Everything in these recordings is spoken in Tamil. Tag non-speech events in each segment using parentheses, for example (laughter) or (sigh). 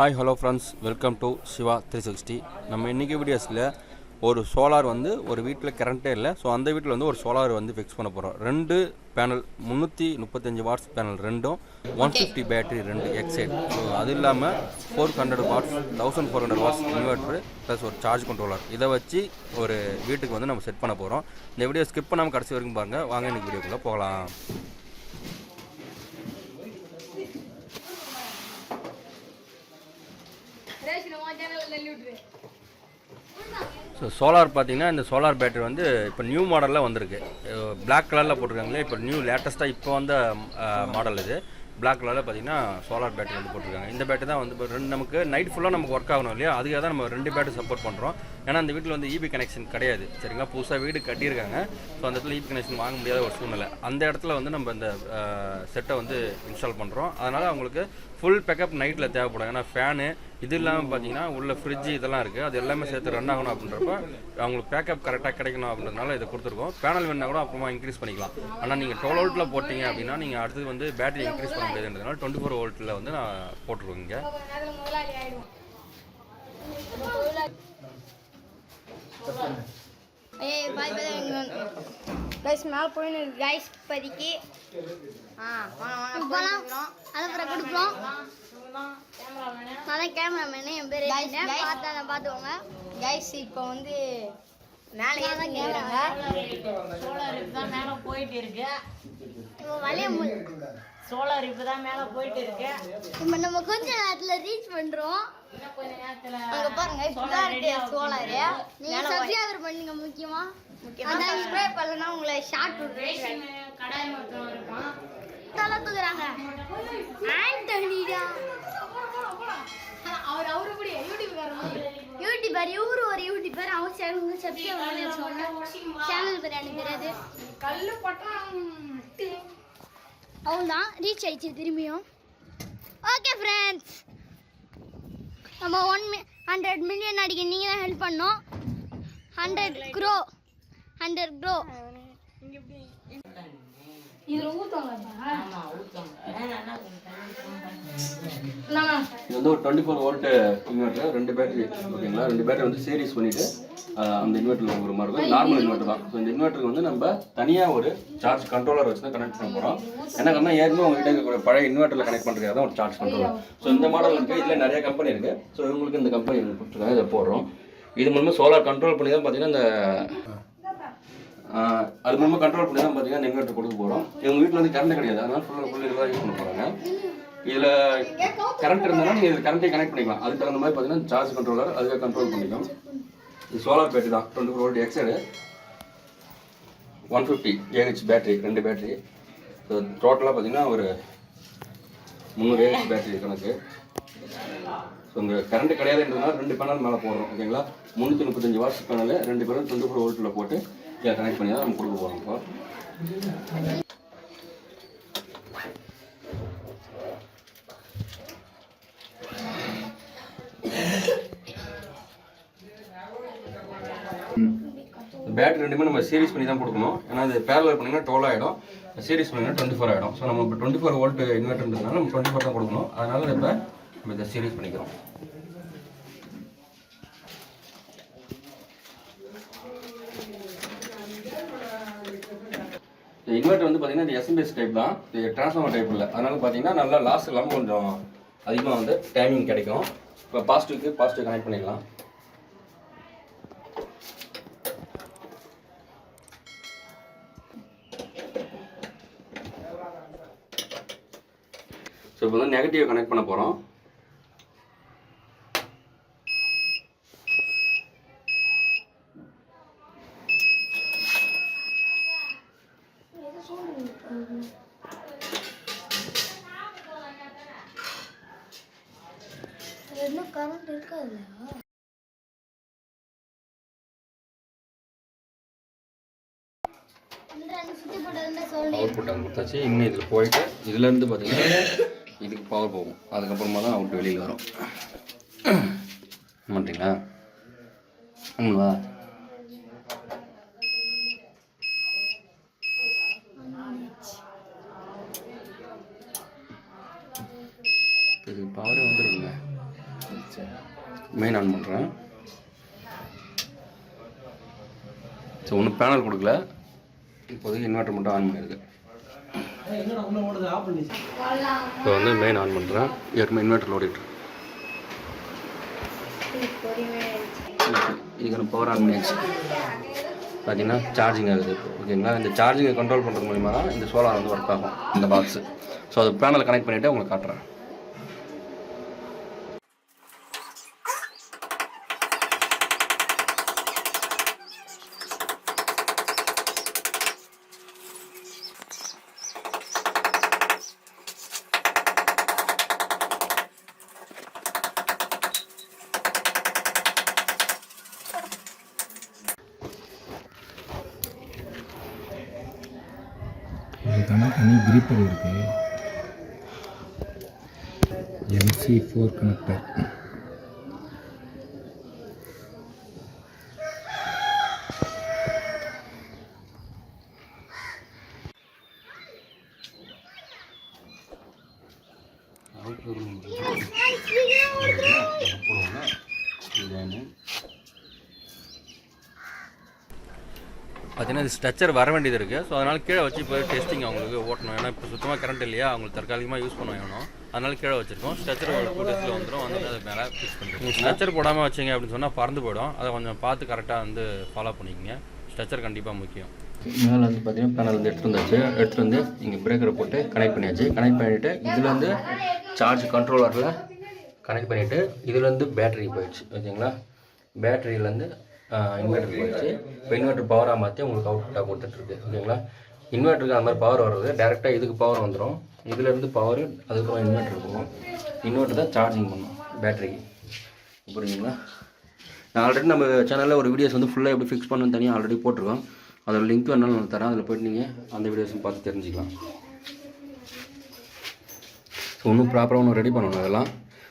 Hi hello friends welcome to Siva three sixty நம்ம இன்றைக்கி வீடியோஸில் ஒரு சோலார் வந்து ஒரு வீட்டில் கரண்ட்டே இல்லை. ஸோ அந்த வீட்டில் வந்து ஒரு சோலார் வந்து ஃபிக்ஸ் பண்ண போகிறோம் ரெண்டு பேனல் முந்நூற்றி முப்பத்தஞ்சு வாட்ஸ் பேனல் ரெண்டும் ஒன் ஃபிஃப்டி பேட்டரி ரெண்டு எக்ஸைட் ஸோ அது இல்லாமல் four hundred watts thousand four hundred watts inverter plus ஒரு சார்ஜ் கண்ட்ரோலர் இதை வச்சு ஒரு வீட்டுக்கு வந்து நம்ம செட் பண்ண போகிறோம் இந்த வீடியோ ஸ்கிப் பண்ணாமல் கடைசி வரைக்கும் பாருங்கள் வாங்க எனக்கு வீடியோக்குள்ளே போகலாம். ஸோ சோலார் பார்த்தீங்கன்னா இந்த சோலார் பேட்டரி வந்து இப்போ நியூ மாடலில் வந்திருக்கு. பிளாக் கலரில் போட்டிருக்காங்களே இப்போ நியூ லேட்டஸ்ட்டாக இப்போ வந்த மாடல் இது. பிளாக் கலரில் பார்த்தீங்கன்னா சோலார் பேட்டரி வந்து போட்டிருக்காங்க. இந்த பேட்டரி தான் வந்து இப்போ ரெண்டு நமக்கு நைட் ஃபுல்லாக நமக்கு ஒர்க் ஆகணும் இல்லையா? அதுக்காக தான் நம்ம ரெண்டு பேட்டரி சப்போர்ட் பண்ணுறோம் ஏன்னா அந்த வீட்டில் வந்து இபி கனெக்ஷன் கிடையாது. சரிங்களா? புதுசாக வீடு கட்டியிருக்காங்க. ஸோ அந்த இடத்துல இபி கனெக்ஷன் வாங்க முடியாத ஒரு சூழ்நிலை. அந்த இடத்துல வந்து நம்ம இந்த செட்டை வந்து இன்ஸ்டால் பண்ணுறோம் அதனால் அவங்களுக்கு ஃபுல் பேக்கப் நைட்டில் தேவைப்படும். ஏன்னா ஃபேனு இது இல்லாமல் பார்த்தீங்கன்னா உள்ள ஃப்ரிட்ஜு இதெல்லாம் இருக்குது அது எல்லாமே சேர்த்து ரன் ஆகணும் அப்படின்றப்ப அவங்களுக்கு பேக்கப் கரெக்டாக கிடைக்கணும் அப்படின்றதுனால இதை கொடுத்துருக்கோம். பேனல் வேணா கூட அப்புறமா இன்க்ரீஸ் பண்ணிக்கலாம். ஆனால் நீங்கள் டுவெல் வோல்ட்டில் போட்டிங்க அப்படின்னா நீங்கள் அடுத்தது வந்து பேட்டரி இன்க்ரீஸ் பண்ண முடியாதுன்றதுனால டுவெண்ட்டி ஃபோர் வோல்ட்டில் வந்து நான் போட்டிருக்கோம் கைஸ் மேல போயின்னு கைஸ் இப்போதைக்கு. ஆ வாங்க வாங்க போலாம் அதுக்கப்புறம் கொடுப்போம். நான் கேமராமேனு என் பேர் பார்த்தா பார்த்துக்கோங்க. கைஸ் இப்போ வந்து மேலே தான் கேமராங்க சோலார் இப்பதான் மேல போயிட்டு இருக்கு. இப்போ முடியல சோலார் இப்பதான் மேல போயிட்டு இருக்கு. இப்போ நம்ம கொஞ்ச நேரத்துல ரீச் நேரத்துல அங்க பாருங்க இப்பதான் இருக்கு சோலார் நீங்க சப்ஸ்கிரைபர் பண்ணுங்க முக்கியமா. அதான் சப்ஸ்கிரைப் பண்ணலனா உங்களை ஷார்ட் விட்டுறேன் கடாய் மட்டும் இருப்பான் தலை தூக்குறாங்க. ஆண்டனிடா. அவர் அவரு கூட யூடியூப் யூடியூபர் இவரு ஒரு யூடியூபர் அவர் சேனல் சப்ஸ்கிரைப் பண்ணி சேனல் பேர் தெரியாது கல்லு அவ்வளோதான் ரீச் ஆயிடுச்சு திரும்பியும். ஓகே ஃப்ரெண்ட்ஸ் நம்ம ஒன் மி ஹண்ட்ரட் மில்லியன் அடிக்க நீங்கள் தான் ஹெல்ப் பண்ணோம் ஹண்ட்ரட் க்ரோ ஊத்தவங்க என்ன இது வந்து ஒரு டுவெண்ட்டி ஃபோர் வோல்ட் இன்வெர்ட்டர் ரெண்டு பேட்டரி ஓகேங்களா? ரெண்டு பேட்டரி வந்து சீரிஸ் பண்ணிட்டு அந்த இன்வெர்ட்டரில் ஒரு மாதிரி இருக்கும். நார்மல் இன்வெர்ட்டர் தான். ஸோ இந்த இன்வெர்ட்டருக்கு வந்து நம்ம தனியாக ஒரு சார்ஜ் கண்ட்ரோலர் வச்சு தான் கனெக்ட் பண்ண போகிறோம் என்ன காரணம் ஏற்கனவே உங்ககிட்ட இருக்கக்கூடிய பழைய இன்வெர்ட்டரில் கனெக்ட் பண்ணுறதுக்காக தான் ஒரு சார்ஜ் கண்ட்ரோலர் ஸோ இந்த மாடல் இருக்குது இதில் நிறைய கம்பெனி இருக்குது ஸோ இவங்களுக்கு இந்த கம்பெனி கொடுத்துருக்காங்க. இதை போடுறோம். இது மூலமாக சோலார் கண்ட்ரோல் பண்ணி தான் பார்த்தீங்கன்னா இந்த அது மூலமாக கண்ட்ரோல் பண்ணி தான் பார்த்தீங்கன்னா இன்வெர்ட்டர் கொடுக்க போகிறோம் எங்கள் வீட்டில் வந்து கரண்ட் கிடையாது. அதனால் ஃபுல்லாக ஃபுல் இதுவாக யூஸ் பண்ண போகிறாங்க இதில் கரண்ட் இருந்தாலும் நீங்கள் இதில் கரண்ட்டை கனெக்ட் பண்ணிக்கலாம். அதுக்கு தகுந்த மாதிரி பார்த்தீங்கன்னா சார்ஜ் கண்ட்ரோலர் அதுக்காக கண்ட்ரோல் பண்ணிக்கலாம். இது சோலார் பேட்டரி தான். Twenty four volt Exide one fifty AH battery ரெண்டு பேட்டரி ஸோ டோட்டலாக பார்த்தீங்கன்னா ஒரு முந்நூறு ஏஹெச் பேட்டரி கணக்கு ஸோ இந்த கரண்ட் கிடையாதுன்றதுனால ரெண்டு பேனல் மேலே போடுறோம் ஓகேங்களா? முந்நூற்றி முப்பத்தஞ்சு வாட்ஸ் பேனல் ரெண்டு பேரும் டுவெண்ட்டி ஃபோர் வோல்ட்டில் போட்டு இதை கனெக்ட் பண்ணி தான் நம்ம கொடுக்க போகிறோம் இப்போ. பேட்டரி ரெண்டுமே நம்ம சீரிஸ் பண்ணி தான் கொடுக்கணும். ஏன்னா அது பேரலர் பண்ணிங்கன்னா டுவெல் ஆகிடும் சீரிஸ் பண்ணிங்கன்னா டுவெண்ட்டி ஃபோர் ஆகிடும் ஸோ நம்ம இப்போ டுவெண்ட்டி ஃபோர் வோல்ட் இன்வெர்ட்டர்ன்றதுனால நம்ம டுவெண்ட்டி ஃபோர் தான் கொடுக்கணும். அதனால இப்போ நம்ம இதை சீரியஸ் பண்ணிக்கிறோம். இந்த இன்வெர்ட்டர் வந்து பார்த்தீங்கன்னா இந்த எஸ்எம்பிஎஸ் டைப் தான். இது டிரான்ஸ்ஃபார்மர் டைப் இல்லை. அதனால பார்த்தீங்கன்னா நல்லா லாஸ் இல்லாமல் கொஞ்சம் அதிகமாக வந்து டைமிங் கிடைக்கும். இப்போ பாசிட்டிவ்க்கு பாசிட்டிவ் கனெக்ட் பண்ணிடலாம் ஸோ இப்போ வந்து நெகட்டிவ் கனெக்ட் பண்ண போகிறோம் கரண்ட் இருக்காது சுத்தி கொடுத்தாச்சு. இன்னும் இதில் போயிட்டு இதுலேருந்து பார்த்தீங்கன்னா இதுக்கு பவர் போகும். அதுக்கப்புறமா தான் அவுட் வெளியில் வரும். (clears throat) மாட்டீங்களா ஆமாங்களா இது பவரே வந்துடுங்க மெயின் ஆன் பண்ணுறேன் ஸோ ஒன்றும் பேனல் கொடுக்கல. இப்போதைக்கு இன்வெர்டர் மட்டும் ஆன் பண்ணியிருக்கு இப்போ வந்து மெயின் ஆன் பண்ணுறேன் ஏற்கனவே இன்வெர்டர் ஓடிட்டு இதுக்கான பவர் ஆன் பண்ணியாச்சு பார்த்தீங்கன்னா சார்ஜிங் ஆகுது. ஓகேங்களா இந்த சார்ஜிங்கை கண்ட்ரோல் பண்ணுறது மூலிமா தான் இந்த சோலார் வந்து ஒர்க் ஆகும். இந்த பாக்ஸு ஸோ அது பேனல் கனெக்ட் பண்ணிவிட்டு உங்களுக்கு காட்டுறேன். தனி இருக்குது எம்சி ஃபோர் கனெக்டர் பார்த்தீங்கன்னா இது ஸ்ட்ரக்சர் வர வேண்டியது இருக்குது ஸோ அதனால் கீழே வச்சு இப்போ டெஸ்டிங் அவங்களுக்கு ஓட்டணும். ஏன்னா இப்போ சுத்தமாக கரண்ட் இல்லையா? அவங்களுக்கு தற்காலிகமாக யூஸ் பண்ண வேணும். அதனால கீழே வச்சிருக்கோம். ஸ்ட்ரக்சர் ஒரு டூ டேஸில் வந்துடும் வந்து அது மேலே ஃபிக்ஸ் பண்ணிடுவோம். ஸ்ட்ரக்சர் போடாமல் வச்சிங்க அப்படின்னு சொன்னால் பறந்து போயிடும். அதை கொஞ்சம் பார்த்து கரெக்டாக வந்து ஃபாலோ பண்ணிக்கங்க. ஸ்ட்ரக்சர் கண்டிப்பாக முக்கியம். மேலே வந்து பார்த்தீங்கன்னா பேனல் வந்து எடுத்து வந்தாச்சு. எடுத்துட்டு வந்து இங்கே பிரேக்கரை போட்டு கனெக்ட் பண்ணியாச்சு. கனெக்ட் பண்ணிவிட்டு இதில் வந்து சார்ஜ் கண்ட்ரோலரில் கனெக்ட் பண்ணிவிட்டு இதுலேருந்து பேட்டரி போயிடுச்சு. ஓகேங்களா? பேட்டரியிலேருந்து இன்வெர்டர் போயிடுச்சு. இப்போ இன்வெர்டர் பவராக மாற்றி உங்களுக்கு அவுட்புட்டாக கொடுத்துட்ருக்கு ஓகேங்களா இன்வெர்ட்டருக்கு அந்த மாதிரி பவர் வர்றது டேரெக்டாக இதுக்கு பவர் வந்துடும் இதுலேருந்து பவர் அதுக்கப்புறம் இன்வெர்டர் போகும். இன்வெர்ட்டர் தான் சார்ஜிங் பண்ணும் பேட்டரிக்கு புரியுதுங்களா நான் ஆல்ரெடி நம்ம சேனலில் ஒரு வீடியோஸ் வந்து ஃபுல்லாக எப்படி ஃபிக்ஸ் பண்ணணும் தனியாக ஆல்ரெடி போட்டிருக்கோம். அதோட லிங்க் வேணாலும் நான் தரேன் அதில் போய்ட்டு நீங்கள் அந்த வீடியோஸும் பார்த்து தெரிஞ்சுக்கலாம். ஸோ இன்னும் ப்ராப்பராக ஒன்று ரெடி பண்ணணும் அதெல்லாம்.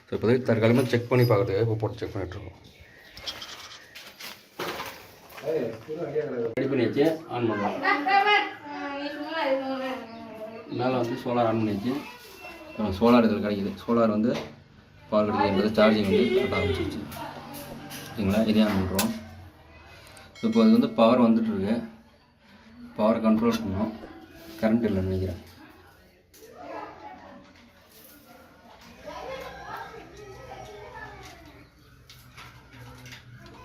ஸோ இப்போதைக்கு தற்காலமாக செக் பண்ணி பார்க்குறதுக்கு இப்போ போட்டு செக் பண்ணிகிட்ருக்கோம் ரெடி பண்ணியாச்சு? ஆன் பண்ணலாம். மேலே வந்து சோலார் ஆன் பண்ணியாச்சு. சோலார் இதில் கிடைக்குது. சோலார் வந்து பவர் கிடைக்கிறது சார்ஜிங் வந்து கட்ட ஆரம்பிச்சிருச்சு. ஓகேங்களா இதே ஆன் பண்ணுறோம் இப்போ அது வந்து பவர் வந்துட்டுருக்கு பவர் கண்ட்ரோல் பண்ணோம். கரண்ட் இல்லைன்னு நினைக்கிறேன்.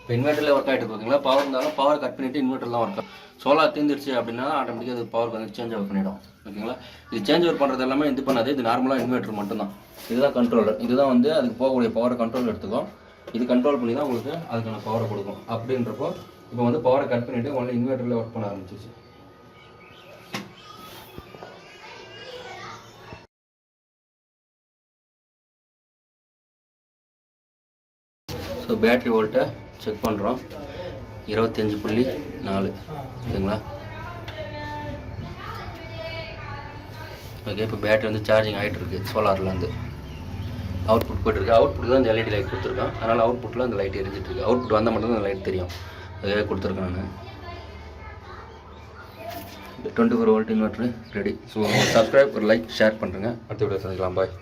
இப்போ இன்வெர்ட்டரில் ஒர்க் ஆகிட்டு ஓகேங்களா பவர் இருந்தாலும் பவர் கட் பண்ணிவிட்டு இன்வெர்ட்டர்லாம் ஒர்க் ஆகும். சோலார் தீர்ந்துருச்சு அப்படின்னா ஆட்டோமேட்டிக்காக அது பவர் வந்து சேஞ்ச் ஓவர் பண்ணிடும். ஓகேங்களா? இது சேஞ்ச் ஓவர் பண்ணுறது எல்லாமே இது பண்ணாது. இது நார்மலாக இன்வெர்ட்டர் மட்டும்தான். இதுதான் கண்ட்ரோலர் இதுதான் வந்து அதுக்கு போகக்கூடிய பவரை கண்ட்ரோல் எடுத்துக்கும். இது கண்ட்ரோல் பண்ணி தான் உங்களுக்கு அதுக்கான பவரை கொடுக்கும். அப்படின்றப்போ இப்போ வந்து பவரை கட் பண்ணிவிட்டு ஒன்லி இன்வெர்ட்டரில் ஒர்க் பண்ண ஆரம்பிச்சிச்சு ஸோ பேட்ரி வோல்ட்டை செக் பண்ணுறோம் இருபத்தஞ்சி புள்ளி நாலு. ஓகேங்களா ஓகே இப்போ பேட்டரி வந்து சார்ஜிங் ஆகிட்டு இருக்குது சோலார்லேருந்து அவுட்புட் போயிட்டுருக்கு. அவுட்புட் தான் இந்த எல்இடி லைட் கொடுத்துருக்கேன். அதனால் அவுட்புட்டில் அந்த லைட் எரிஞ்சிட்டு இருக்கு அவுட்புட் வந்தால் மட்டும் தான் அந்த லைட் தெரியும். அதுவே கொடுத்துருக்கேன் நான். Twenty four volt inverter ready. So subscribe ஒரு லைக் ஷேர் பண்ணுறேங்க அடுத்த வீடியோ சந்திக்கலாம். பாய்